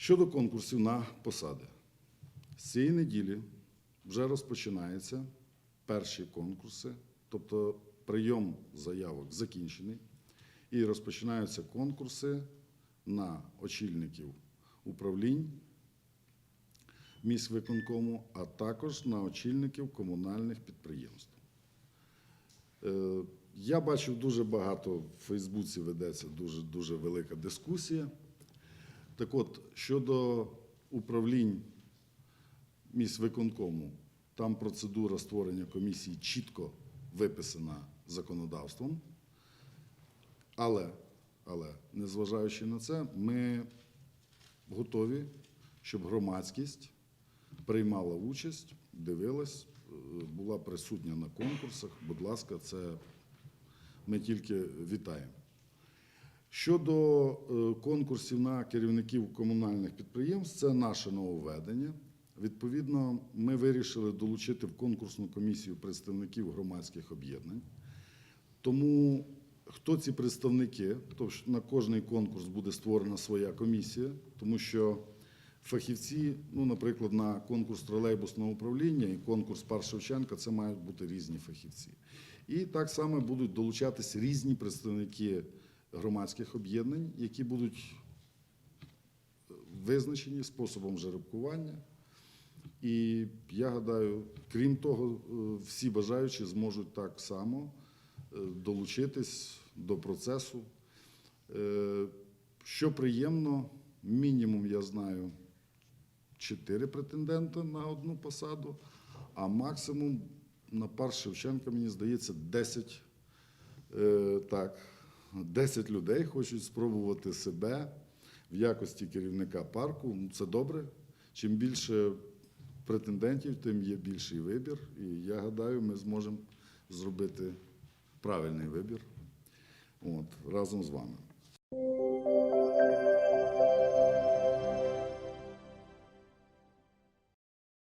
Щодо конкурсів на посади, з цієї неділі вже розпочинаються перші конкурси, тобто прийом заявок закінчений, і розпочинаються конкурси на очільників управлінь міськвиконкому, а також на очільників комунальних підприємств. Е, Я бачив дуже багато в Фейсбуці ведеться дуже, дуже велика дискусія. Так от, щодо управлінь міськвиконкому, там процедура створення комісії чітко виписана законодавством. Але, але, незважаючи на це, ми готові, щоб громадськість приймала участь, дивилась, е, була присутня на конкурсах. Будь ласка, це ми тільки вітаємо. Щодо е, конкурсів на керівників комунальних підприємств, це наше нововведення. Відповідно, ми вирішили долучити в конкурсну комісію представників громадських об'єднань. Тому хто ці представники, то на кожний конкурс буде створена своя комісія, тому що фахівці, ну, наприклад, на конкурс тролейбусного управління і конкурс Пар Шевченка, це мають бути різні фахівці. І так само будуть долучатись різні представники громадських об'єднань, які будуть визначені способом жеребкування. І я гадаю, крім того, е, всі бажаючі зможуть так само е, долучитись до процесу. Е, Що приємно, мінімум я знаю чотири претендента на одну посаду, а максимум на пар Шевченка, мені здається, 10, е, так, 10 людей хочуть спробувати себе в якості керівника парку. Ну, Це добре. Чим більше претендентів, тим є більший вибір. І я гадаю, ми зможемо зробити правильний вибір от, разом з вами.